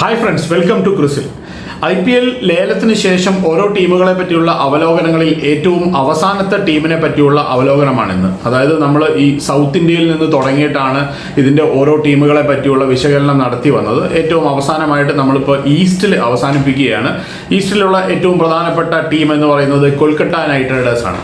Hi friends welcome to Crisil I P L ലേലത്തിന് ശേഷം ഓരോ ടീമുകളെ പറ്റിയുള്ള അവലോകനങ്ങളിൽ ഏറ്റവും അവസാനത്തെ ടീമിനെ പറ്റിയുള്ള അവലോകനമാണിന്ന്. അതായത് നമ്മൾ ഈ സൗത്ത് ഇന്ത്യയിൽ നിന്ന് തുടങ്ങിയിട്ടാണ് ഇതിന്റെ ഓരോ ടീമുകളെ പറ്റിയുള്ള വിശകലനം നടത്തി വന്നത്. ഏറ്റവും അവസാനമായിട്ട് നമ്മളിപ്പോൾ ഈസ്റ്റിൽ അവസാനിപ്പിക്കുകയാണ്. ഈസ്റ്റിലുള്ള ഏറ്റവും പ്രധാനപ്പെട്ട ടീം എന്ന് പറയുന്നത് കൊൽക്കത്ത നൈറ്റ് റൈഡേഴ്സ് ആണ്.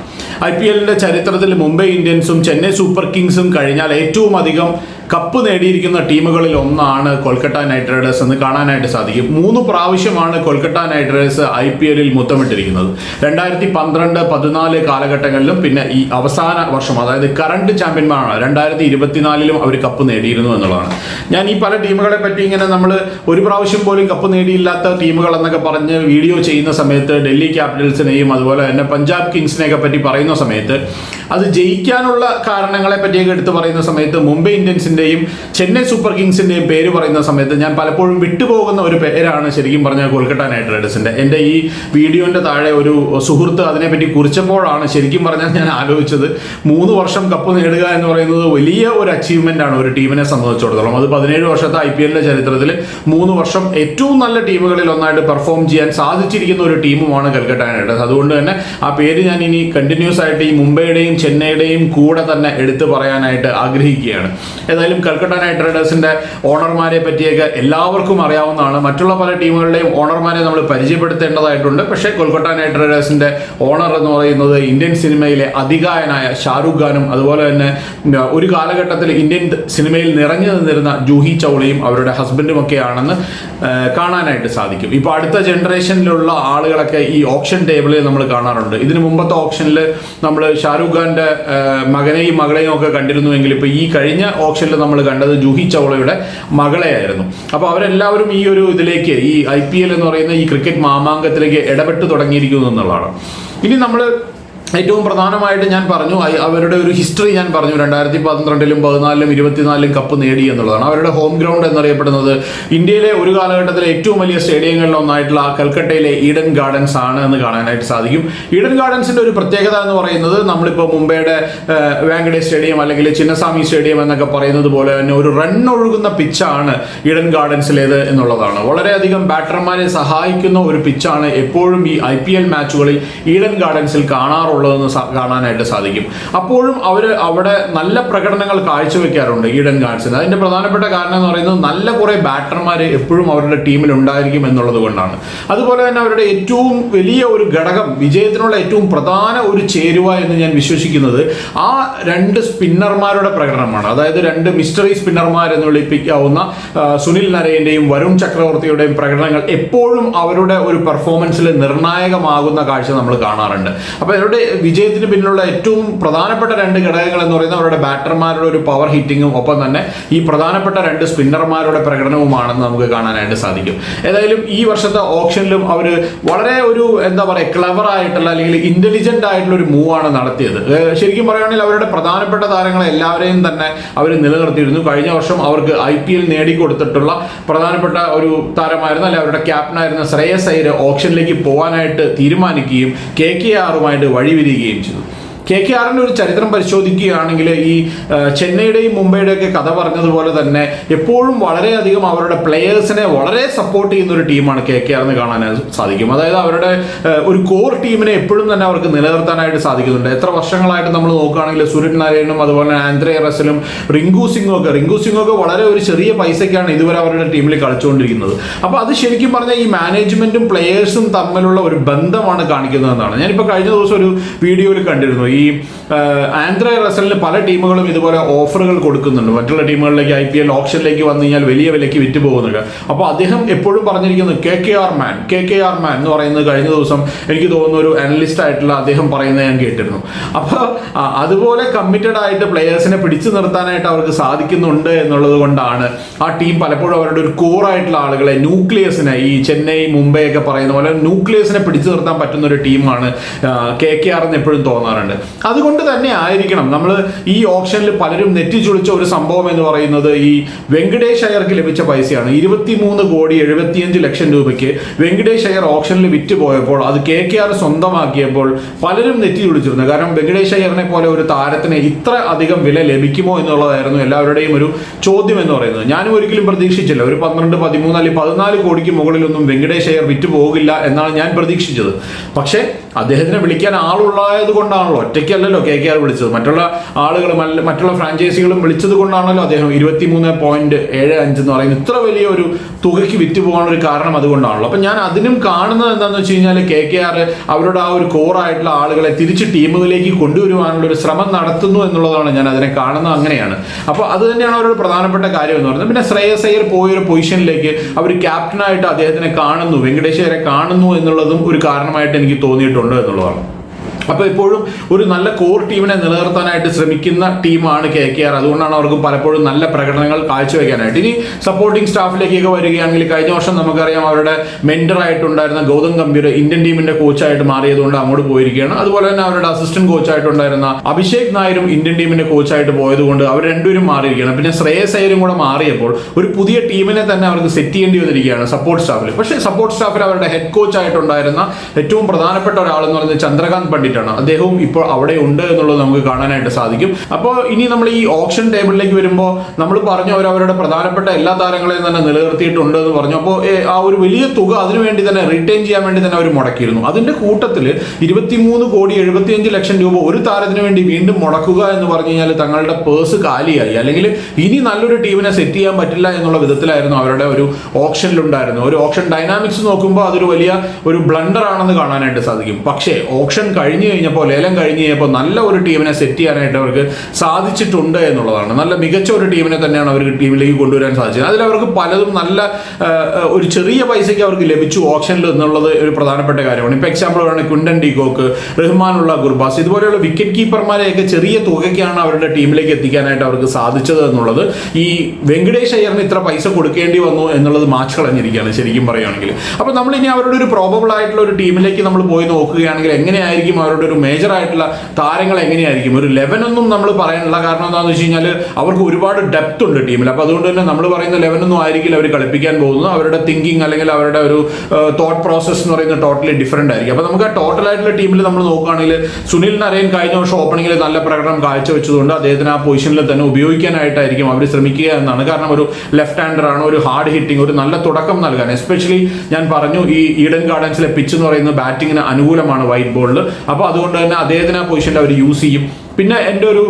ഐ പി എല്ലിന്റെ ചരിത്രത്തിൽ മുംബൈ ഇന്ത്യൻസും ചെന്നൈ സൂപ്പർ കിങ്സും കഴിഞ്ഞാൽ ഏറ്റവും അധികം കപ്പ് നേടിയിരിക്കുന്ന ടീമുകളിൽ ഒന്നാണ് കൊൽക്കത്ത നൈറ്റ് റൈഡേഴ്സ് എന്ന് കാണാനായിട്ട് സാധിക്കും. മൂന്ന് പ്രാവശ്യമാണ് Kolkata knight riders I P എല്ലിൽ മുത്തമിട്ടിരിക്കുന്നത്. രണ്ടായിരത്തി പന്ത്രണ്ട് പതിനാല് കാലഘട്ടങ്ങളിലും പിന്നെ ഈ അവസാന വർഷം അതായത് കറണ്ട് ചാമ്പ്യന്മാരാണ് രണ്ടായിരത്തി ഇരുപത്തിനാലിലും അവർ കപ്പ് നേടിയിരുന്നു എന്നുള്ളതാണ്. ഞാൻ ഈ പല ടീമുകളെ പറ്റി ഇങ്ങനെ നമ്മൾ ഒരു പ്രാവശ്യം പോലും കപ്പ് നേടിയില്ലാത്ത ടീമുകൾ എന്നൊക്കെ പറഞ്ഞ് വീഡിയോ ചെയ്യുന്ന സമയത്ത് ഡൽഹി ക്യാപിറ്റൽസിനെയും അതുപോലെ തന്നെ പഞ്ചാബ് കിങ്സിനെയൊക്കെ പറ്റി പറയുന്ന സമയത്ത് അത് ജയിക്കാനുള്ള കാരണങ്ങളെ പറ്റിയൊക്കെ എടുത്ത് പറയുന്ന സമയത്ത് മുംബൈ ഇന്ത്യൻസിന്റെയും ചെന്നൈ സൂപ്പർ കിങ്സിന്റെയും പേര് പറയുന്ന സമയത്ത് ഞാൻ പലപ്പോഴും വിട്ടുപോകുന്ന ഒരു പേരാണ് ശരിക്കും പറഞ്ഞാൽ കൊൽക്കത്ത നൈറ്റ് റൈഡേഴ്സിന്റെ. എന്റെ ഈ വീഡിയോന്റെ താഴെ ഒരു സുഹൃത്ത് അതിനെപ്പറ്റി കുറിച്ചപ്പോഴാണ് ശരിക്കും പറഞ്ഞാൽ ഞാൻ ആലോചിച്ചത്. മൂന്ന് വർഷം കപ്പ് നേടുക എന്ന് പറയുന്നത് വലിയ ഒരു അച്ചീവ്മെന്റ് ആണ് ഒരു ടീമിനെ സംബന്ധിച്ചിടത്തോളം. അത് പതിനേഴ് വർഷത്തെ ഐ പി എല്ലിന്റെ ചരിത്രത്തിൽ മൂന്ന് വർഷം ഏറ്റവും നല്ല ടീമുകളിൽ ഒന്നായിട്ട് പെർഫോം ചെയ്യാൻ സാധിച്ചിരിക്കുന്ന ഒരു ടീമുമാണ് കൽക്കട്ട നൈറ്റേഴ്സ് അതുകൊണ്ട് തന്നെ ആ പേര് ഞാൻ ഇനി കണ്ടിന്യൂസ് ആയിട്ട് ഈ മുംബൈയുടെയും ചെന്നൈയുടെയും കൂടെ തന്നെ എടുത്തു പറയാനായിട്ട് ആഗ്രഹിക്കുകയാണ്. ഏതായാലും കൽക്കട്ട നൈറ്റ് റൈഡേഴ്സിന്റെ ഓണർമാരെ പറ്റിയൊക്കെ എല്ലാവർക്കും അറിയാവുന്നതാണ്. മറ്റുള്ള പല ടീമുകളുടെയും ഓണർമാരെ നമ്മൾ പരിചയപ്പെടുത്തേണ്ടതായിട്ടുണ്ട്. പക്ഷേ കൊൽക്കട്ട നൈറ്റ് റൈഡേഴ്സിന്റെ ഓണർ എന്ന് പറയുന്നത് ഇന്ത്യൻ സിനിമയിലെ അതികായനായ ഷാരൂഖ് ഖാനും അതുപോലെ തന്നെ ഒരു കാലഘട്ടത്തിൽ ഇന്ത്യൻ സിനിമയിൽ നിറഞ്ഞു നിന്നിരുന്ന ജൂഹി ചൗളയും അവരുടെ ഹസ്ബൻഡും ഒക്കെ ആണെന്ന് കാണാനായിട്ട് സാധിക്കും. ഇപ്പോൾ അടുത്ത ജനറേഷനിലുള്ള ആളുകളൊക്കെ ഈ ഓപ്ഷൻ ടേബിളിൽ നമ്മൾ കാണാറുണ്ട്. ഇതിന് മുമ്പത്തെ ഓപ്ഷനിൽ നമ്മൾ ഷാരൂഖ് ഖാന്റെ മകനെയും മകളെയും ഒക്കെ കണ്ടിരുന്നുവെങ്കിൽ ഇപ്പോൾ ഈ കഴിഞ്ഞ ഓപ്ഷനിൽ നമ്മൾ കണ്ടത് ജൂഹി ചൗളയുടെ മകളെയായിരുന്നു. അപ്പോൾ അവരെല്ലാവരും ഈ ഒരു ഇതിലേക്ക് ഈ ഐ എന്ന് പറയുന്ന ഈ ക്രിക്കറ്റ് മാമാങ്കത്തിലേക്ക് ഇടപെട്ട് തുടങ്ങിയിരിക്കുന്നു എന്നുള്ളതാണ്. ഇനി നമ്മൾ ഏറ്റവും പ്രധാനമായിട്ട് ഞാൻ പറഞ്ഞു അവരുടെ ഒരു ഹിസ്റ്ററി ഞാൻ പറഞ്ഞു രണ്ടായിരത്തി പന്ത്രണ്ടിലും പതിനാലിലും ഇരുപത്തിനാലിലും കപ്പ് നേടി എന്നുള്ളതാണ്. അവരുടെ ഹോം ഗ്രൗണ്ട് എന്നറിയപ്പെടുന്നത് ഇന്ത്യയിലെ ഒരു കാലഘട്ടത്തിലെ ഏറ്റവും വലിയ സ്റ്റേഡിയങ്ങളിൽ ഒന്നായിട്ടുള്ള കൽക്കട്ടയിലെ ഈഡൻ ഗാർഡൻസ് ആണ് എന്ന് കാണാനായിട്ട് സാധിക്കും. ഈഡൻ ഗാർഡൻസിന്റെ ഒരു പ്രത്യേകത എന്ന് പറയുന്നത് നമ്മളിപ്പോൾ മുംബൈയുടെ വാങ്കഡേ സ്റ്റേഡിയം അല്ലെങ്കിൽ ചിന്നസ്വാമി സ്റ്റേഡിയം എന്നൊക്കെ പറയുന്നത് പോലെ തന്നെ ഒരു റൺ ഒഴുകുന്ന പിച്ചാണ് ഈഡൻ ഗാർഡൻസിലേത് എന്നുള്ളതാണ്. വളരെയധികം ബാറ്റർമാരെ സഹായിക്കുന്ന ഒരു പിച്ചാണ് എപ്പോഴും ഈ ഐ മാച്ചുകളിൽ ഈഡൻ ഗാർഡൻസിൽ കാണാറുള്ളതെന്ന് സ- കാണാനായിട്ട് സാധിക്കും. അപ്പോഴും അവർ അവിടെ നല്ല പ്രകടനങ്ങൾ കാഴ്ചവെക്കാറുണ്ട് ഈഡൻ ഗാർഡ്സിന് അതിന്റെ പ്രധാനപ്പെട്ട കാരണം എന്ന് പറയുന്നത് നല്ല കുറേ ബാറ്റർമാർ എപ്പോഴും അവരുടെ ടീമിൽ ഉണ്ടായിരിക്കും എന്നുള്ളത് കൊണ്ടാണ്. അതുപോലെ തന്നെ അവരുടെ ഏറ്റവും വലിയ ഒരു ഘടകം വിജയത്തിനുള്ള ഏറ്റവും പ്രധാന ഒരു ചേരുവ എന്ന് ഞാൻ വിശ്വസിക്കുന്നത് ആ രണ്ട് സ്പിന്നർമാരുടെ പ്രകടനമാണ്. അതായത് രണ്ട് മിസ്റ്ററി സ്പിന്നർമാർ എന്ന് വിളിപ്പിക്കാവുന്ന സുനിൽ നരേന്റെയും വരുൺ ചക്രവർത്തിയുടെയും പ്രകടനങ്ങൾ എപ്പോഴും അവരുടെ ഒരു പെർഫോമൻസിൽ നിർണായകമാകുന്ന കാഴ്ച നമ്മൾ കാണാറുണ്ട്. അപ്പോൾ അവരുടെ വിജയത്തിന് പിന്നിലുള്ള ഏറ്റവും പ്രധാനപ്പെട്ട രണ്ട് ഘടകങ്ങൾ എന്ന് പറയുന്നത് അവരുടെ ബാറ്റർമാരുടെ ഒരു പവർ ഹിറ്റിങ്ങും ഒപ്പം തന്നെ ഈ പ്രധാനപ്പെട്ട രണ്ട് സ്പിന്നർമാരുടെ പ്രകടനവുമാണെന്ന് നമുക്ക് കാണാനായിട്ട് സാധിക്കും. ഏതായാലും ഈ വർഷത്തെ ഓപ്ഷനിലും അവർ വളരെ ഒരു എന്താ പറയുക ക്ലവർ ആയിട്ടുള്ള അല്ലെങ്കിൽ ഇന്റലിജന്റ് ആയിട്ടുള്ള ഒരു മൂവ് ആണ് നടത്തിയത് ശരിക്കും പറയുകയാണെങ്കിൽ അവരുടെ പ്രധാനപ്പെട്ട താരങ്ങളെ എല്ലാവരെയും തന്നെ അവർ നിലനിർത്തിയിരുന്നു. കഴിഞ്ഞ വർഷം അവർക്ക് ഐ പി എൽ നേടിക്കൊടുത്തിട്ടുള്ള പ്രധാനപ്പെട്ട ഒരു താരമായിരുന്നു അല്ലെ അവരുടെ ക്യാപ്റ്റനായിരുന്ന ശ്രേയസ് അയ്യർ ഓപ്ഷനിലേക്ക് പോകാനായിട്ട് തീരുമാനിക്കുകയും കെ കെ ആറുമായിട്ട് വഴിവിരിയുകയും ചെയ്തു. കെ കെ ആറിന്റെ ഒരു ചരിത്രം പരിശോധിക്കുകയാണെങ്കിൽ ഈ ചെന്നൈയുടെയും മുംബൈയുടെയും ഒക്കെ കഥ പറഞ്ഞതുപോലെ തന്നെ എപ്പോഴും വളരെയധികം അവരുടെ പ്ലെയേഴ്സിനെ വളരെ സപ്പോർട്ട് ചെയ്യുന്ന ഒരു ടീമാണ് കെ കെ ആറിന് കാണാൻ സാധിക്കും. അതായത് അവരുടെ ഒരു കോർ ടീമിനെ എപ്പോഴും തന്നെ അവർക്ക് നിലനിർത്താനായിട്ട് സാധിക്കുന്നുണ്ട്. എത്ര വർഷങ്ങളായിട്ട് നമ്മൾ നോക്കുകയാണെങ്കിൽ സൂര്യൻ നാരായണനും അതുപോലെ ആന്ധ്രേ റസലും റിങ്കു സിംഗും ഒക്കെ റിങ്കു സിംഗും ഒക്കെ വളരെ ഒരു ചെറിയ പൈസയ്ക്കാണ് ഇതുവരെ അവരുടെ ടീമിൽ കളിച്ചുകൊണ്ടിരിക്കുന്നത്. അപ്പോൾ അത് ശരിക്കും പറഞ്ഞാൽ ഈ മാനേജ്മെന്റും പ്ലെയേഴ്സും തമ്മിലുള്ള ഒരു ബന്ധമാണ് കാണിക്കുന്നതെന്നാണ്. ഞാനിപ്പോൾ കഴിഞ്ഞ ദിവസം ഒരു വീഡിയോയിൽ കണ്ടിരുന്നു. ആ, ആന്ധ്ര റസലിന് പല ടീമുകളും ഇതുപോലെ ഓഫറുകൾ കൊടുക്കുന്നുണ്ട്. മറ്റുള്ള ടീമുകളിലേക്ക് ഐ പി എൽ ഓപ്ഷനിലേക്ക് വന്നു കഴിഞ്ഞാൽ വലിയ വിലയ്ക്ക് വിറ്റ് പോകുന്നുണ്ട്. അപ്പോൾ അദ്ദേഹം എപ്പോഴും പറഞ്ഞിരിക്കുന്നു K K R man K K R man എന്ന് പറയുന്നത് കഴിഞ്ഞ ദിവസം എനിക്ക് തോന്നുന്ന ഒരു അനലിസ്റ്റ് ആയിട്ടുള്ള അദ്ദേഹം പറയുന്നത് ഞാൻ കേട്ടിരുന്നു. അപ്പോൾ അതുപോലെ കമ്മിറ്റഡ് ആയിട്ട് പ്ലെയേഴ്സിനെ പിടിച്ചു നിർത്താനായിട്ട് അവർക്ക് സാധിക്കുന്നുണ്ട് എന്നുള്ളത് കൊണ്ടാണ് ആ ടീം പലപ്പോഴും അവരുടെ ഒരു കോർ ആയിട്ടുള്ള ആളുകളെ ന്യൂക്ലിയസിനെ ഈ ചെന്നൈ മുംബൈ ഒക്കെ പറയുന്ന പോലെ ന്യൂക്ലിയസിനെ പിടിച്ചു നിർത്താൻ പറ്റുന്ന ഒരു ടീമാണ് കെ കെ ആർ എന്ന് എപ്പോഴും തോന്നാറുണ്ട്. അതുകൊണ്ട് തന്നെ ആയിരിക്കണം. നമ്മൾ ഈ ഓപ്ഷനിൽ പലരും നെറ്റിച്ചുളിച്ച ഒരു സംഭവം എന്ന് പറയുന്നത് ഈ വെങ്കടേഷ് അയ്യർക്ക് ലഭിച്ച പൈസയാണ്. ഇരുപത്തിമൂന്ന് കോടി എഴുപത്തിയഞ്ച് ലക്ഷം രൂപയ്ക്ക് വെങ്കടേഷ് അയ്യർ ഓപ്ഷനിൽ വിറ്റ് പോയപ്പോൾ അത് കെ കെ ആർ സ്വന്തമാക്കിയപ്പോൾ പലരും നെറ്റി ചുളിച്ചിരുന്നു കാരണം വെങ്കടേഷ് അയ്യറിനെ പോലെ ഒരു താരത്തിന് ഇത്ര അധികം വില ലഭിക്കുമോ എന്നുള്ളതായിരുന്നു എല്ലാവരുടെയും ഒരു ചോദ്യം എന്ന് പറയുന്നത്. ഞാനും ഒരിക്കലും പ്രതീക്ഷിച്ചില്ല. ഒരു പന്ത്രണ്ട് പതിമൂന്ന് അല്ലെങ്കിൽ പതിനാല് കോടിക്ക് മുകളിലൊന്നും വെങ്കടേഷ് അയ്യർ വിറ്റ് പോകില്ല എന്നാണ് ഞാൻ പ്രതീക്ഷിച്ചത്. പക്ഷേ അദ്ദേഹത്തിനെ വിളിക്കാൻ ആളുള്ളായത് കൊണ്ടാണല്ലോ. ഒറ്റയ്ക്കല്ലല്ലോ കെ കെ ആർ വിളിച്ചത്. മറ്റുള്ള ആളുകൾ മറ്റുള്ള ഫ്രാഞ്ചൈസികളും വിളിച്ചത് കൊണ്ടാണല്ലോ അദ്ദേഹം ഇരുപത്തിമൂന്ന് പോയിന്റ് ഏഴ് അഞ്ച് എന്ന് പറയുന്നത്. ഇത്ര വലിയ ഒരു തുകയ്ക്ക് വിറ്റ് പോകാനൊരു കാരണം അതുകൊണ്ടാണല്ലോ. അപ്പൊ ഞാൻ അതിനും കാണുന്നത് എന്താണെന്ന് വെച്ച് കഴിഞ്ഞാൽ കെ കെ ആർ അവരുടെ ആ ഒരു കോറായിട്ടുള്ള ആളുകളെ തിരിച്ച് ടീമുകളിലേക്ക് കൊണ്ടുവരുവാനുള്ള ഒരു ശ്രമം നടത്തുന്നു എന്നുള്ളതാണ് ഞാൻ അതിനെ കാണുന്നത്. അങ്ങനെയാണ്. അപ്പോൾ അത് തന്നെയാണ് അവരുടെ പ്രധാനപ്പെട്ട കാര്യം എന്ന് പറയുന്നത്. പിന്നെ ശ്രേയസ് അയ്യർ പോയൊരു പൊസിഷനിലേക്ക് അവർ ക്യാപ്റ്റനായിട്ട് അദ്ദേഹത്തിനെ കാണുന്നു. വെങ്കടേശ്വരെ കാണുന്നു എന്നുള്ളതും ഒരു കാരണമായിട്ട് എനിക്ക് തോന്നിയിട്ടുണ്ട് എന്നുള്ളതാണ്. അപ്പോൾ എപ്പോഴും ഒരു നല്ല കോർ ടീമിനെ നിലനിർത്താനായിട്ട് ശ്രമിക്കുന്ന ടീമാണ് കെ കെ ആർ അതുകൊണ്ടാണ് അവർക്ക് പലപ്പോഴും നല്ല പ്രകടനങ്ങൾ കാഴ്ചവെക്കാനായിട്ട്. ഇനി സപ്പോർട്ടിംഗ് സ്റ്റാഫിലേക്കൊക്കെ വരികയാണെങ്കിൽ കഴിഞ്ഞ വർഷം നമുക്കറിയാം അവരുടെ മെന്റർ ആയിട്ടുണ്ടായിരുന്ന ഗൗതം ഗംഭീർ ഇന്ത്യൻ ടീമിന്റെ കോച്ചായിട്ട് മാറിയതുകൊണ്ട് അങ്ങോട്ട് പോയിരിക്കുകയാണ്. അതുപോലെ തന്നെ അവരുടെ അസിസ്റ്റന്റ് കോച്ചായിട്ടുണ്ടായിരുന്ന അഭിഷേക് നായരും ഇന്ത്യൻ ടീമിന്റെ കോച്ചായിട്ട് പോയതുകൊണ്ട് അവർ രണ്ടുപേരും മാറിയിരിക്കുകയാണ്. പിന്നെ ശ്രേയസ് അയ്യരും കൂടെ മാറിയപ്പോൾ ഒരു പുതിയ ടീമിനെ തന്നെ അവർക്ക് സെറ്റ് ചെയ്യേണ്ടി വന്നിരിക്കുകയാണ് സപ്പോർട്ട് സ്റ്റാഫിൽ പക്ഷേ സപ്പോർട്ട് സ്റ്റാഫിൽ അവരുടെ ഹെഡ് കോച്ചായിട്ടുണ്ടായിരുന്ന ഏറ്റവും പ്രധാനപ്പെട്ട എന്ന് പറയുന്നത് ചന്ദ്രകാന്ത് പണ്ഡിറ്റ് ആണ് അദ്ദേഹവും ഇപ്പോൾ അവിടെ ഉണ്ട് എന്നുള്ളത് നമുക്ക് കാണാനായിട്ട് സാധിക്കും. അപ്പോൾ ഇനി നമ്മൾ ഈ ഓപ്ഷൻ ടേബിളിലേക്ക് വരുമ്പോൾ നമ്മൾ പറഞ്ഞു അവർ അവരുടെ പ്രധാനപ്പെട്ട എല്ലാ താരങ്ങളെയും തന്നെ നിലനിർത്തിയിട്ടുണ്ട് എന്ന് പറഞ്ഞു. അപ്പോൾ ആ ഒരു വലിയ തുക അതിനുവേണ്ടി തന്നെ റിട്ടേൺ ചെയ്യാൻ വേണ്ടി തന്നെ അവർ മുടക്കിയിരുന്നു. അതിന്റെ കൂട്ടത്തിൽ ഇരുപത്തിമൂന്ന് കോടി എഴുപത്തിയഞ്ച് ലക്ഷം രൂപ ഒരു താരത്തിന് വേണ്ടി വീണ്ടും മുടക്കുക എന്ന് പറഞ്ഞു കഴിഞ്ഞാൽ തങ്ങളുടെ പേഴ്സ് കാലിയായി. അല്ലെങ്കിൽ ഇനി നല്ലൊരു ടീമിനെ സെറ്റ് ചെയ്യാൻ പറ്റില്ല എന്നുള്ള വിധത്തിലായിരുന്നു അവരുടെ ഒരു ഓപ്ഷനിലുണ്ടായിരുന്നു ഒരു ഓപ്ഷൻ ഡൈനാമിക്സ് നോക്കുമ്പോൾ അതൊരു വലിയ ഒരു ബ്ലണ്ടർ ആണെന്ന് കാണാനായിട്ട് സാധിക്കും. പക്ഷേ ഓപ്ഷൻ കഴിഞ്ഞ് കഴിഞ്ഞപ്പോൾ ലേലം കഴിഞ്ഞ് കഴിഞ്ഞപ്പോൾ നല്ല ഒരു ടീമിനെ സെറ്റ് ചെയ്യാനായിട്ട് അവർക്ക് സാധിച്ചിട്ടുണ്ട് എന്നുള്ളതാണ്. നല്ല മികച്ച ഒരു ടീമിനെ തന്നെയാണ് അവർക്ക് ടീമിലേക്ക് കൊണ്ടുവരാൻ സാധിച്ചത്. അതിൽ അവർക്ക് പലതും നല്ല ഒരു ചെറിയ പൈസയ്ക്ക് അവർക്ക് ലഭിച്ചു ഓപ്ഷനിൽ എന്നുള്ളത് ഒരു പ്രധാനപ്പെട്ട കാര്യമാണ്. ഇപ്പോൾ എക്സാമ്പിൾ പറയുകയാണെങ്കിൽ കുണ്ടൻ ഡിഗോക്ക് റഹ്മാനുള്ള ഗുർബാസ് ഇതുപോലെയുള്ള വിക്കറ്റ് കീപ്പർമാരെയൊക്കെ ചെറിയ തുകയ്ക്കാണ് അവരുടെ ടീമിലേക്ക് എത്തിക്കാനായിട്ട് അവർക്ക് സാധിച്ചത് എന്നുള്ളത്. ഈ വെങ്കടേഷ് അയ്യറിന് ഇത്ര പൈസ കൊടുക്കേണ്ടി വന്നു എന്നുള്ളത് മാച്ച് കളഞ്ഞിരിക്കുകയാണ് ശരിക്കും പറയുകയാണെങ്കിൽ. അപ്പോൾ നമ്മൾ ഇനി അവരുടെ ഒരു പ്രോബബിൾ ആയിട്ടുള്ള ഒരു ടീമിലേക്ക് നമ്മൾ പോയി നോക്കുകയാണെങ്കിൽ എങ്ങനെയായിരിക്കും അവരുടെ ഒരു മേജർ ആയിട്ടുള്ള താരങ്ങൾ എങ്ങനെയായിരിക്കും? ഒരു ലെവൻ ഒന്നും നമ്മൾ പറയാനുള്ള കാരണം എന്താണെന്ന് വെച്ച് കഴിഞ്ഞാൽ അവർക്ക് ഒരുപാട് ഡെപ്ത് ഉണ്ട് ടീമിൽ അപ്പോൾ അതുകൊണ്ട് തന്നെ നമ്മൾ പറയുന്ന ലെവൻ ഒന്നും ആയിരിക്കില്ല അവർ കളിപ്പിക്കാൻ പോകുന്നത്. അവരുടെ തിങ്കിങ് അല്ലെങ്കിൽ അവരുടെ ഒരു തോട്ട് പ്രോസസ്സ് എന്ന് പറയുന്നത് ടോട്ടലി ഡിഫറെന്റ് ആയിരിക്കും. അപ്പോൾ നമുക്ക് ആ ടോട്ടൽ ആയിട്ടുള്ള ടീമിൽ നമ്മൾ നോക്കുകയാണെങ്കിൽ സുനിൽ നരയൻ കഴിഞ്ഞ വർഷം ഓപ്പണിങ്ങിൽ നല്ല പ്രകടനം കാഴ്ചവെച്ചതുകൊണ്ട് അദ്ദേഹത്തിന് ആ പൊസിഷനിൽ തന്നെ ഉപയോഗിക്കാനായിട്ടായിരിക്കും അവർ ശ്രമിക്കുക എന്നാണ്. കാരണം ഒരു ലെഫ്റ്റ് ഹാൻഡർ ആണ് ഒരു ഹാർഡ് ഹിറ്റിംഗ് ഒരു നല്ല തുടക്കം നൽകാൻ. എസ്പെഷ്യലി ഞാൻ പറഞ്ഞു ഈ ഈഡൻ ഗാർഡൻസിലെ പിച്ച് എന്ന് പറയുന്നത് ബാറ്റിങ്ങിന് അനുകൂലമാണ് വൈറ്റ് ബോളിൽ അപ്പോൾ അതുകൊണ്ട് തന്നെ അദ്ദേഹത്തിന് ആ പൊസിഷനിൽ അവർ യൂസ് ചെയ്യും. പിന്നെ എന്റെ ഒരു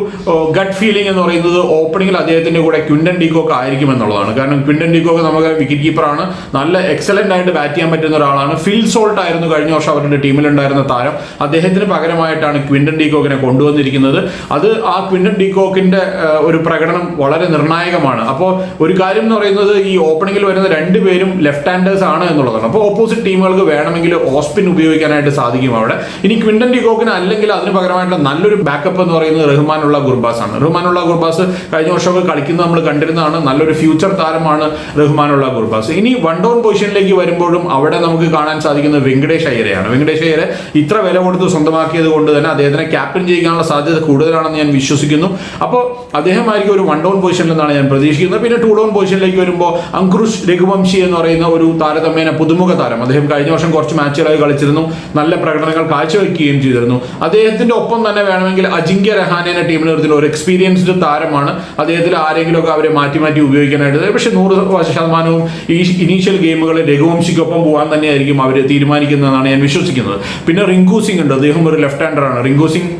ഗട്ട് ഫീലിംഗ് എന്ന് പറയുന്നത് ഓപ്പണിംഗിൽ അദ്ദേഹത്തിന്റെ കൂടെ ക്വിൻഡൻ ഡീകോക്ക് ആയിരിക്കും എന്നുള്ളതാണ്. കാരണം ക്വിൻഡൻ ഡീകോക്ക് നമുക്ക് വിക്കറ്റ് കീപ്പറാണ് നല്ല എക്സലന്റ് ആയിട്ട് ബാറ്റ് ചെയ്യാൻ പറ്റുന്ന ഒരാളാണ്. ഫിൽ സോൾട്ട് ആയിരുന്നു കഴിഞ്ഞ വർഷം അവരുടെ ടീമിലുണ്ടായിരുന്ന താരം. അദ്ദേഹത്തിന് പകരമായിട്ടാണ് ക്വിൻഡൻ ഡീകോക്കിനെ കൊണ്ടുവന്നിരിക്കുന്നത്. അത് ആ ക്വിൻഡൻ ഡീകോക്കിന്റെ ഒരു പ്രകടനം വളരെ നിർണായകമാണ്. അപ്പോൾ ഒരു കാര്യം എന്ന് പറയുന്നത് ഈ ഓപ്പണിംഗിൽ വരുന്ന രണ്ട് പേരും ലെഫ്റ്റ് ഹാൻഡേഴ്സ് ആണ് എന്നുള്ളതാണ്. അപ്പോൾ ഓപ്പോസിറ്റ് ടീമുകൾക്ക് വേണമെങ്കിൽ ഓസ്പിൻ ഉപയോഗിക്കാനായിട്ട് സാധിക്കും അവിടെ. ഇനി ക്വിൻഡൻ ഡീകോക്കിന് അല്ലെങ്കിൽ അതിന് പകരമായിട്ടുള്ള നല്ലൊരു ബാക്കപ്പ് എന്ന് പറയുന്നത് റഹ്മാനുള്ള ഗുർബാസ് ആണ് റഹ്മാനുള്ള ഗുർബാസ് കഴിഞ്ഞ വർഷമൊക്കെ കളിക്കുന്നത് നമ്മൾ കണ്ടിരുന്നതാണ്. നല്ലൊരു ഫ്യൂച്ചർ താരമാണ് റഹ്മാനുള്ള ഗുർബാസ്. ഇനി വൺ ഡൗൺ പൊസിഷനിലേക്ക് വരുമ്പോഴും അവിടെ നമുക്ക് കാണാൻ സാധിക്കുന്നത് വെങ്കടേഷ് അയ്യരെയാണ്. വെങ്കടേഷ് അയ്യരെ ഇത്ര വില കൊടുത്ത് സ്വന്തമാക്കിയത് കൊണ്ട് തന്നെ അദ്ദേഹത്തിനെ ക്യാപ്റ്റൻ ചെയ്യാനുള്ള സാധ്യത കൂടുതലാണെന്ന് ഞാൻ വിശ്വസിക്കുന്നു. അപ്പോൾ അദ്ദേഹമായിരിക്കും ഒരു വൺ ഡൗൺ പൊസിഷനിൽ നിന്നാണ് ഞാൻ പ്രതീക്ഷിക്കുന്നത്. പിന്നെ ടു ഡൗൺ പൊസിഷനിലേക്ക് വരുമ്പോൾ അങ്കുഷ് രഘുവംശി എന്ന് പറയുന്ന ഒരു താരതമ്യേന പുതുമുഖ താരം. അദ്ദേഹം കഴിഞ്ഞ വർഷം കുറച്ച് മാച്ചുകളായി കളിച്ചിരുന്നു. നല്ല പ്രകടനങ്ങൾ കാഴ്ചവെക്കുകയും ചെയ്തിരുന്നു. അദ്ദേഹത്തിന്റെ ഒപ്പം തന്നെ വേണമെങ്കിൽ അജിങ്ക്യ രഹാനെ ടീമിൽ നിർത്തുന്ന ഒരു എക്സ്പീരിയൻസ്ഡ് താരമാണ്. അദ്ദേഹത്തിൽ ആരെങ്കിലും ഒക്കെ അവരെ മാറ്റി മാറ്റി ഉപയോഗിക്കാനായിട്ട് പക്ഷേ നൂറ് ശതമാനവും ഈ ഇനീഷ്യൽ ഗെയിമുകളെ രഘുവംശിക്കൊപ്പം പോകാൻ തന്നെയായിരിക്കും അവർ തീരുമാനിക്കുന്നതെന്നാണ് ഞാൻ വിശ്വസിക്കുന്നത്. പിന്നെ റിങ്കു സിംഗ് ഉണ്ട്. അദ്ദേഹം ഒരു ലെഫ്റ്റ് ഹാൻഡറാണ് റിങ്കു സിംഗ്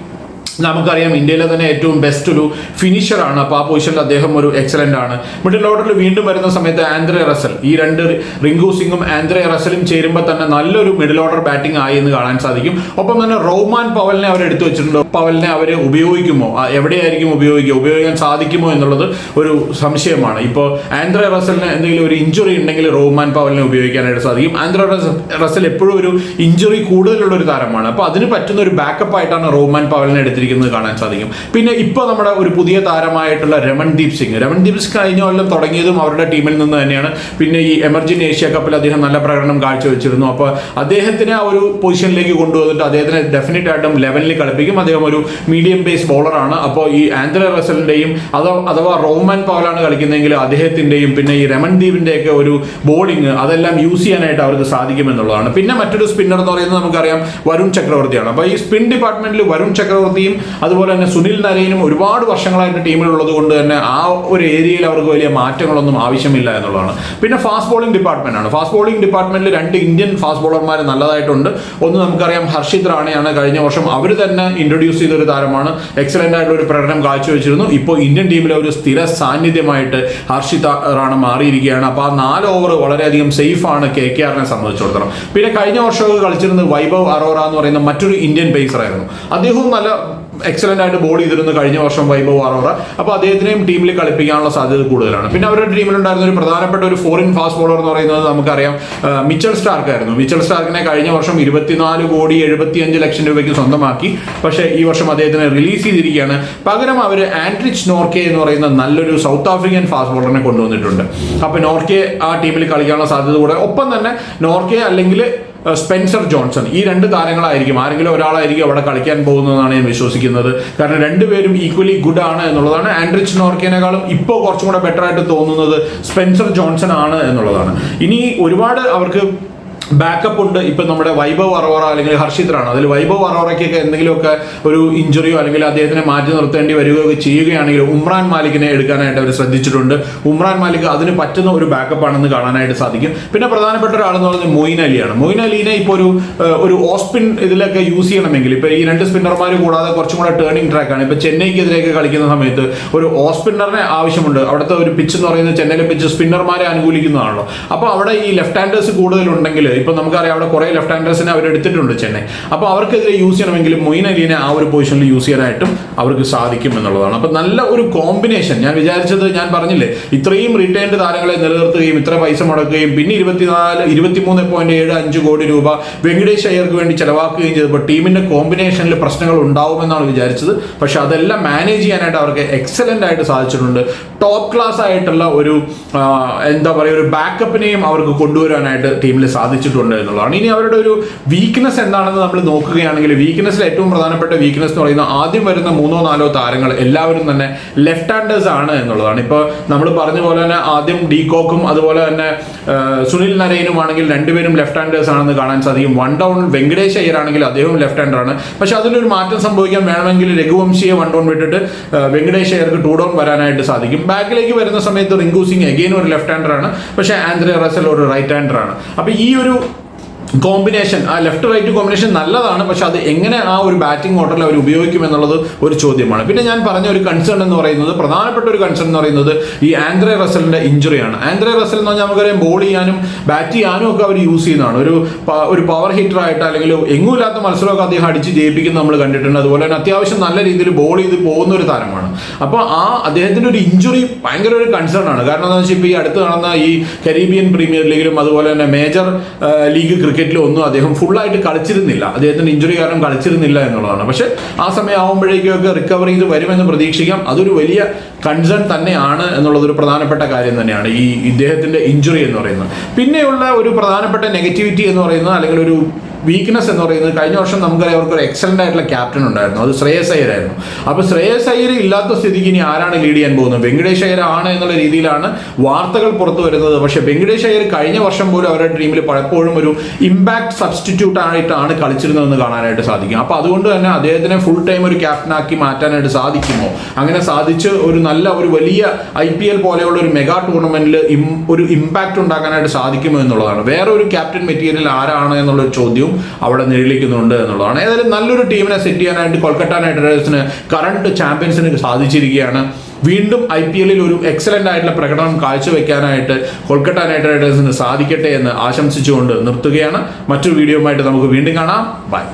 നമുക്കറിയാം ഇന്ത്യയിലെ തന്നെ ഏറ്റവും ബെസ്റ്റ് ഒരു ഫിനിഷറാണ് അപ്പോൾ ആ പൊസിഷനിൽ അദ്ദേഹം ഒരു എക്സലന്റ് ആണ്. മിഡിൽ ഓർഡറിൽ വീണ്ടും വരുന്ന സമയത്ത് ആൻഡ്രെ റസൽ. ഈ രണ്ട് റിങ്കു സിംഗും ആൻഡ്രെ റസലും ചേരുമ്പോൾ തന്നെ നല്ലൊരു മിഡിൽ ഓർഡർ ബാറ്റിംഗ് ആയി എന്ന് കാണാൻ സാധിക്കും. ഒപ്പം തന്നെ റോമാൻ പവലിനെ അവർ എടുത്തു വെച്ചിട്ടുണ്ട്. പവലിനെ അവർ ഉപയോഗിക്കുമോ? എവിടെയായിരിക്കും ഉപയോഗിക്കുക? ഉപയോഗിക്കാൻ സാധിക്കുമോ എന്നുള്ളത് ഒരു സംശയമാണ്. ഇപ്പോൾ ആൻഡ്രെ റസലിന് എന്തെങ്കിലും ഒരു ഇഞ്ചുറി ഉണ്ടെങ്കിൽ റോമാൻ പവലിനെ ഉപയോഗിക്കാനായിട്ട് സാധിക്കും. റസൽ റസൽ എപ്പോഴും ഒരു ഇഞ്ചുറി കൂടുതലുള്ള ഒരു താരമാണ്. അപ്പോൾ അതിന് പറ്റുന്ന ഒരു ബാക്കപ്പ് ആയിട്ടാണ് റോമാൻ പവലിനെ എടുത്തിരിക്കുന്നത്. വന്നിരിക്കുന്നത് കാണാൻ സാധിക്കും. പിന്നെ ഇപ്പോൾ നമ്മുടെ ഒരു പുതിയ താരമായിട്ടുള്ള രമൺദീപ് സിംഗ്. രമൺദീപ് സിംഗ് കഴിഞ്ഞ കൊല്ലം തുടങ്ങിയതും അവരുടെ ടീമിൽ നിന്ന് തന്നെയാണ്. പിന്നെ ഈ എമർജിൻ ഏഷ്യ കപ്പിൽ അദ്ദേഹം നല്ല പ്രകടനം കാഴ്ചവെച്ചിരുന്നു. അപ്പോൾ അദ്ദേഹത്തിനെ ആ ഒരു പൊസിഷനിലേക്ക് കൊണ്ടുവന്നിട്ട് അദ്ദേഹത്തിനെ ഡെഫിനറ്റ് ആയിട്ടും ലെവലിൽ കളിപ്പിക്കും. അദ്ദേഹം ഒരു മീഡിയം ബേസ് ബോളറാണ് അപ്പോൾ ഈ ആന്ദ്ര റസലിന്റെയും അതോ അഥവാ റോമൻ പവലാണ് കളിക്കുന്നതെങ്കിൽ അദ്ദേഹത്തിന്റെയും പിന്നെ ഈ രമൺദീപിന്റെയൊക്കെ ഒരു ബോളിംഗ് അതെല്ലാം യൂസ് ചെയ്യാനായിട്ട് അവർക്ക് സാധിക്കുമെന്നുള്ളതാണ്. പിന്നെ മറ്റൊരു സ്പിന്നർ എന്ന് പറയുന്നത് നമുക്കറിയാം വരുൺ ചക്രവർത്തിയാണ്. അപ്പോൾ ഈ സ്പിൻ ഡിപ്പാർട്ട്മെന്റിൽ വരുൺ ചക്രവർത്തിയും അതുപോലെ തന്നെ സുനിൽ നരേനും ഒരുപാട് വർഷങ്ങളായിട്ട് ടീമിലുള്ളത് കൊണ്ട് തന്നെ ആ ഒരു ഏരിയയിൽ അവർക്ക് വലിയ മാറ്റങ്ങളൊന്നും ആവശ്യമില്ല എന്നുള്ളതാണ്. പിന്നെ ഫാസ്റ്റ് ബോളിംഗ് ഡിപ്പാർട്ട്മെന്റ് ആണ്. ഫാസ്റ്റ് ബോളിംഗ് ഡിപ്പാർട്ട്മെന്റിൽ രണ്ട് ഇന്ത്യൻ ഫാസ്റ്റ് ബോളർമാർ നല്ലതായിട്ടുണ്ട്. ഒന്ന് നമുക്കറിയാം ഹർഷിത് റാണയാണ്. കഴിഞ്ഞ വർഷം അവർ തന്നെ ഇൻട്രൊഡ്യൂസ് ചെയ്ത ഒരു താരമാണ്. എക്സലന്റ് ആയിട്ടുള്ള ഒരു പ്രകടനം കാഴ്ചവെച്ചിരുന്നു. ഇപ്പോൾ ഇന്ത്യൻ ടീമിലെ ഒരു സ്ഥിര സാന്നിധ്യമായിട്ട് ഹർഷിത് റാണ മാറിയിരിക്കുകയാണ്. അപ്പോൾ ആ നാല് ഓവർ വളരെയധികം സേഫ് ആണ് കെ കെ ആറിനെ സംബന്ധിച്ചിടത്തോളം. പിന്നെ കഴിഞ്ഞ വർഷമൊക്കെ കളിച്ചിരുന്നത് വൈഭവ് അറോറ എന്ന് പറയുന്ന മറ്റൊരു ഇന്ത്യൻ പേസർ ആയിരുന്നു. അദ്ദേഹവും നല്ല എക്സലന്റ് ആയിട്ട് ബോൾ ചെയ്തിരുന്നു കഴിഞ്ഞ വർഷം വൈഭവ് അറോറ അപ്പോൾ അദ്ദേഹത്തിനെയും ടീമിൽ കളിപ്പിക്കാനുള്ള സാധ്യത കൂടുതലാണ്. പിന്നെ അവരുടെ ടീമിലുണ്ടായിരുന്ന ഒരു പ്രധാനപ്പെട്ട ഒരു ഫോറിൻ ഫാസ്റ്റ് ബോളർ എന്ന് പറയുന്നത് നമുക്കറിയാം മിച്ചൽ സ്റ്റാർക്ക് ആയിരുന്നു. മിച്ചൽ സ്റ്റാർക്കിനെ കഴിഞ്ഞ വർഷം ഇരുപത്തിനാല് കോടി എഴുപത്തിയഞ്ച് ലക്ഷം രൂപയ്ക്ക് സ്വന്തമാക്കി. പക്ഷേ ഈ വർഷം അദ്ദേഹത്തിനെ റിലീസ് ചെയ്തിരിക്കുകയാണ്. പകരം അവർ ആൻഡ്രിച്ച് നോർക്കെ എന്ന് പറയുന്ന നല്ലൊരു സൗത്ത് ആഫ്രിക്കൻ ഫാസ്റ്റ് ബോളറിനെ കൊണ്ടുവന്നിട്ടുണ്ട്. അപ്പോൾ നോർക്കെ ആ ടീമിൽ കളിക്കാനുള്ള സാധ്യത കൂടെ. ഒപ്പം തന്നെ നോർക്കെ അല്ലെങ്കിൽ സ്പെൻസർ ജോൺസൺ ഈ രണ്ട് താരങ്ങളായിരിക്കും. ആരെങ്കിലും ഒരാളായിരിക്കും അവിടെ കളിക്കാൻ പോകുന്നതാണ് ഞാൻ വിശ്വസിക്കുന്നത്. കാരണം രണ്ടുപേരും ഈക്വലി ഗുഡ് ആണ് എന്നുള്ളതാണ്. ആൻഡ്രിച്ച് നോർക്കിനേക്കാളും ഇപ്പോൾ കുറച്ചും കൂടെ ബെറ്റർ ആയിട്ട് തോന്നുന്നത് സ്പെൻസർ ജോൺസൺ ആണ് എന്നുള്ളതാണ്. ഇനി ഒരുപാട് അവർക്ക് ബാക്കപ്പ് ഉണ്ട്. ഇപ്പൊ നമ്മുടെ വൈഭവ് അറോറ അല്ലെങ്കിൽ ഹർഷിത്രാണ്. അതിൽ വൈഭവ് അറോറയ്ക്കൊക്കെ എന്തെങ്കിലുമൊക്കെ ഒരു ഇഞ്ചുറിയോ അല്ലെങ്കിൽ അദ്ദേഹത്തിനെ മാറ്റി നിർത്തേണ്ടി വരികയോ ചെയ്യുകയാണെങ്കിൽ ഉമ്രാൻ മാലിക്കിനെ എടുക്കാനായിട്ട് അവർ ശ്രദ്ധിച്ചിട്ടുണ്ട്. ഉമ്രാൻ മാലിക് അതിന് പറ്റുന്ന ഒരു ബാക്കപ്പ് ആണെന്ന് കാണാനായിട്ട് സാധിക്കും. പിന്നെ പ്രധാനപ്പെട്ട ഒരാളെന്ന് പറഞ്ഞാൽ മൊയിൻ അലിയാണ്. മൊയിൻ അലീനെ ഇപ്പോൾ ഒരു ഒരു ഓസ്പിൻ ഇതിലൊക്കെ യൂസ് ചെയ്യണമെങ്കിൽ ഇപ്പൊ ഈ രണ്ട് സ്പിന്നർമാർ കൂടാതെ കുറച്ചും കൂടെ ടേണിംഗ് ട്രാക്കാണ് ഇപ്പൊ ചെന്നൈക്കെതിരെയൊക്കെ കളിക്കുന്ന സമയത്ത് ഒരു ഓഫ് സ്പിന്നറിനെ ആവശ്യമുണ്ട്. അവിടുത്തെ ഒരു പിച്ച് എന്ന് പറയുന്നത് ചെന്നൈയിലെ പിച്ച് സ്പിന്നർമാരെ അനുകൂലിക്കുന്നതാണല്ലോ. അപ്പോൾ അവിടെ ഈ ലെഫ്റ്റ് ഹാൻഡേഴ്സ് കൂടുതലുണ്ടെങ്കിൽ ഇപ്പൊ നമുക്കറിയാം അവിടെ കുറേ ലെഫ്റ്റ് ഹാൻഡേഴ്സിനെ അവർ എടുത്തിട്ടുണ്ട് ചെന്നൈ. അപ്പോൾ അവർക്കെതിരെ യൂസ് ചെയ്യണമെങ്കിൽ മൊയിൻ അലീനെ ആ ഒരു പൊസിഷനിൽ യൂസ് ചെയ്യാനായിട്ടും അവർക്ക് സാധിക്കും എന്നുള്ളതാണ്. അപ്പോൾ നല്ല ഒരു കോമ്പിനേഷൻ ഞാൻ വിചാരിച്ചത് ഞാൻ പറഞ്ഞില്ലേ ഇത്രയും റിട്ടേൺഡ് താരങ്ങളെ നിലനിർത്തുകയും ഇത്ര പൈസ മുടക്കുകയും പിന്നെ ഇരുപത്തിനാല് ഇരുപത്തിമൂന്ന് പോയിന്റ് ഏഴ് അഞ്ച് കോടി രൂപ വെങ്കടേഷ് അയ്യർക്ക് വേണ്ടി ചെലവാക്കുകയും ചെയ്തപ്പോൾ ടീമിന്റെ കോമ്പിനേഷനിൽ പ്രശ്നങ്ങൾ ഉണ്ടാവുമെന്നാണ് വിചാരിച്ചത്. പക്ഷെ അതെല്ലാം മാനേജ് ചെയ്യാനായിട്ട് അവർക്ക് എക്സലന്റ് ആയിട്ട് സാധിച്ചിട്ടുണ്ട്. ടോപ്പ് ക്ലാസ് ആയിട്ടുള്ള ഒരു എന്താ പറയുക ഒരു ബാക്കപ്പിനെയും അവർക്ക് കൊണ്ടുവരാനായിട്ട് ടീമിൽ സാധിച്ചിട്ടുണ്ട് എന്നുള്ളതാണ് ഇനി അവരുടെ ഒരു വീക്ക്നെസ് എന്താണെന്ന് നമ്മൾ നോക്കുകയാണെങ്കിൽ വീക്ക്നെസ്സിൽ ഏറ്റവും പ്രധാനപ്പെട്ട വീക്ക്നെസ് എന്ന് പറയുന്ന ആദ്യം വരുന്ന മൂന്നോ നാലോ താരങ്ങൾ എല്ലാവരും തന്നെ ലെഫ്റ്റ് ഹാൻഡേഴ്സ് ആണ് എന്നുള്ളതാണ്. ഇപ്പോൾ നമ്മൾ പറഞ്ഞ പോലെ തന്നെ ആദ്യം ഡി കോക്കും അതുപോലെ തന്നെ സുനിൽ നരയനും ആണെങ്കിൽ രണ്ടുപേരും ലെഫ്റ്റ് ഹാൻഡേഴ്സ് ആണെന്ന് കാണാൻ സാധിക്കും. വൺ ഡൗൺ വെങ്കടേഷ് അയ്യർ ആണെങ്കിൽ അദ്ദേഹവും ലെഫ്റ്റ് ഹാൻഡർ ആണ്. പക്ഷെ അതിലൊരു മാറ്റം സംഭവിക്കാൻ വേണമെങ്കിൽ രഘുവംശിയെ വൺ ഡൗൺ വിട്ടിട്ട് വെങ്കടേഷ് അയ്യർക്ക് ടു ഡൗൺ വരാനായിട്ട് സാധിക്കും. ബാക്കിലേക്ക് വരുന്ന സമയത്ത് റിങ്കു സിംഗ് എഗെയിൻ ഒരു ലെഫ്റ്റ് ഹാൻഡർ ആണ്. പക്ഷേ ആന്ധ്ര റസൽ ഒരു റൈറ്റ് ഹാൻഡർ ആണ്. അപ്പോൾ ഈ ഒരു 완료! കോമ്പിനേഷൻ ആ ലെഫ്റ്റ് റൈറ്റ് കോമ്പിനേഷൻ നല്ലതാണ് പക്ഷെ അത് എങ്ങനെ ആ ഒരു ബാറ്റിംഗ് ഓർഡറിൽ അവർ ഉപയോഗിക്കും എന്നുള്ളത് ഒരു ചോദ്യമാണ്. പിന്നെ ഞാൻ പറഞ്ഞ ഒരു കൺസേൺ എന്ന് പറയുന്നത് പ്രധാനപ്പെട്ട ഒരു കൺസേൺ എന്ന് പറയുന്നത് ഈ ആൻഡ്രേ റസലിന്റെ ഇഞ്ചുറിയാണ് ആൻഡ്രേ റസൽ എന്ന് പറഞ്ഞാൽ നമുക്കറിയാം ബോൾ ചെയ്യാനും ബാറ്റ് ചെയ്യാനും ഒക്കെ അവർ യൂസ് ചെയ്യുന്നതാണ്. ഒരു ഒരു പവർ ഹീറ്റർ ആയിട്ട് അല്ലെങ്കിൽ എങ്ങുമില്ലാത്ത മത്സരമൊക്കെ അദ്ദേഹം അടിച്ച് ജയിപ്പിക്കുന്നത് നമ്മൾ കണ്ടിട്ടുണ്ട്. അതുപോലെ തന്നെ അത്യാവശ്യം നല്ല രീതിയിൽ ബോൾ ചെയ്ത് പോകുന്ന ഒരു താരമാണ്. അപ്പോൾ ആ അദ്ദേഹത്തിന്റെ ഒരു ഇഞ്ചുറി ഭയങ്കര ഒരു കൺസേൺ ആണ്. കാരണം എന്താണെന്ന് വെച്ചാൽ ഇപ്പോൾ ഈ അടുത്ത് നടന്ന ഈ കരീബിയൻ പ്രീമിയർ ലീഗിലും അതുപോലെ തന്നെ മേജർ ലീഗ് ക്രിക്കറ്റിലും ഒന്നും അദ്ദേഹം ഫുള്ളായിട്ട് കളിച്ചിരുന്നില്ല. അദ്ദേഹത്തിന്റെ ഇഞ്ചുറി കാരണം കളിച്ചിരുന്നില്ല എന്നുള്ളതാണ്. പക്ഷെ ആ സമയം ആകുമ്പോഴേക്കൊക്കെ റിക്കവർ ചെയ്ത് വരുമെന്ന് പ്രതീക്ഷിക്കാം. അതൊരു വലിയ കൺസേൺ തന്നെയാണ് എന്നുള്ളത് ഒരു പ്രധാനപ്പെട്ട കാര്യം തന്നെയാണ് ഈ ഇദ്ദേഹത്തിന്റെ ഇഞ്ചുറി എന്ന് പറയുന്നത്. പിന്നെയുള്ള ഒരു പ്രധാനപ്പെട്ട നെഗറ്റിവിറ്റി എന്ന് പറയുന്നത് അല്ലെങ്കിൽ ഒരു വീക്ക്നെസ് എന്ന് പറയുന്നത് കഴിഞ്ഞ വർഷം നമുക്കറിയാം അവർക്ക് ഒരു എക്സലന്റ് ആയിട്ടുള്ള ക്യാപ്റ്റൻ ഉണ്ടായിരുന്നു. അത് ശ്രേയസ് അയ്യരായിരുന്നു അപ്പോൾ ശ്രേയസ് അയ്യർ ഇല്ലാത്ത സ്ഥിതിക്ക് ഇനി ആരാണ് ലീഡ് ചെയ്യാൻ പോകുന്നത്? വെങ്കടേഷ് അയ്യർ ആണ് എന്നുള്ള രീതിയിലാണ് വാർത്തകൾ പുറത്തു വരുന്നത്. പക്ഷേ വെങ്കടേഷ് അയ്യർ കഴിഞ്ഞ വർഷം പോലും അവരുടെ ടീമിൽ പലപ്പോഴും ഒരു ഇമ്പാക്ട് സബ്സ്റ്റിറ്റ്യൂട്ട് ആയിട്ടാണ് കളിച്ചിരുന്നതെന്ന് കാണാനായിട്ട് സാധിക്കും. അപ്പോൾ അതുകൊണ്ട് തന്നെ അദ്ദേഹത്തിനെ ഫുൾ ടൈം ഒരു ക്യാപ്റ്റനാക്കി മാറ്റാനായിട്ട് സാധിക്കുമോ? അങ്ങനെ സാധിച്ച് ഒരു നല്ല ഒരു വലിയ ഐ പി എൽ പോലെയുള്ള ഒരു മെഗാ ടൂർണമെന്റിൽ ഒരു ഇമ്പാക്റ്റ് ഉണ്ടാക്കാനായിട്ട് സാധിക്കുമോ എന്നുള്ളതാണ്. വേറെ ഒരു ക്യാപ്റ്റൻ മെറ്റീരിയൽ ആരാണ് എന്നുള്ളൊരു ചോദ്യവും അവിടെ നിഴലിക്കുന്നുണ്ട് എന്നുള്ളതാണ്. ഏതായാലും നല്ലൊരു ടീമിനെ സെറ്റ് ചെയ്യാനായിട്ട് കൊൽക്കത്ത നൈറ്റ് റൈഡേഴ്സിന് കറണ്ട് ചാമ്പ്യൻസിന് സാധിച്ചിരിക്കുകയാണ്. വീണ്ടും ഐ പി എല്ലിൽ ഒരു എക്സലന്റ് ആയിട്ടുള്ള പ്രകടനം കാഴ്ചവെക്കാനായിട്ട് കൊൽക്കത്ത നൈറ്റ് റൈഡേഴ്സിന് സാധിക്കട്ടെ എന്ന് ആശംസിച്ചുകൊണ്ട് നിർത്തുകയാണ്. മറ്റൊരു വീഡിയോയുമായിട്ട് നമുക്ക് വീണ്ടും കാണാം. ബൈ